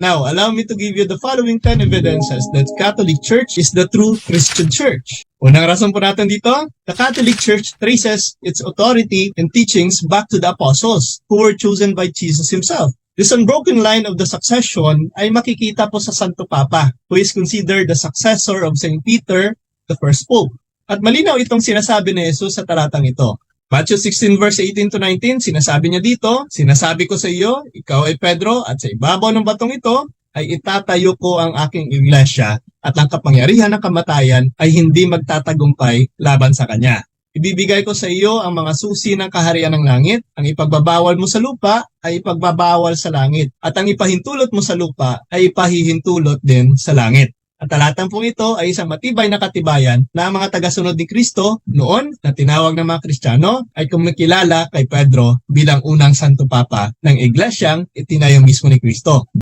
Now, allow me to give you the following 10 evidences that Catholic Church is the true Christian Church. Unang rason po natin dito, the Catholic Church traces its authority and teachings back to the apostles who were chosen by Jesus himself. This unbroken line of the succession ay makikita po sa Santo Papa, who is considered the successor of St. Peter, the first Pope. At malinaw itong sinasabi ni Jesus sa talatang ito. Matthew 16 verse 18 to 19, sinasabi niya dito, Sinasabi ko sa iyo, ikaw ay Pedro, at sa ibabaw ng batong ito, ay itatayo ko ang aking iglesia, at ang kapangyarihan ng kamatayan ay hindi magtatagumpay laban sa kanya. Ibibigay ko sa iyo ang mga susi ng kaharian ng langit. Ang ipagbabawal mo sa lupa ay ipagbabawal sa langit. At ang ipahintulot mo sa lupa ay ipahihintulot din sa langit. Ang talatang pong ito ay isang matibay na katibayan na ang mga tagasunod ni Kristo noon na tinawag ng mga Kristiyano ay kumikilala kay Pedro bilang unang Santo Papa ng iglesyang itinayo mismo ni Kristo.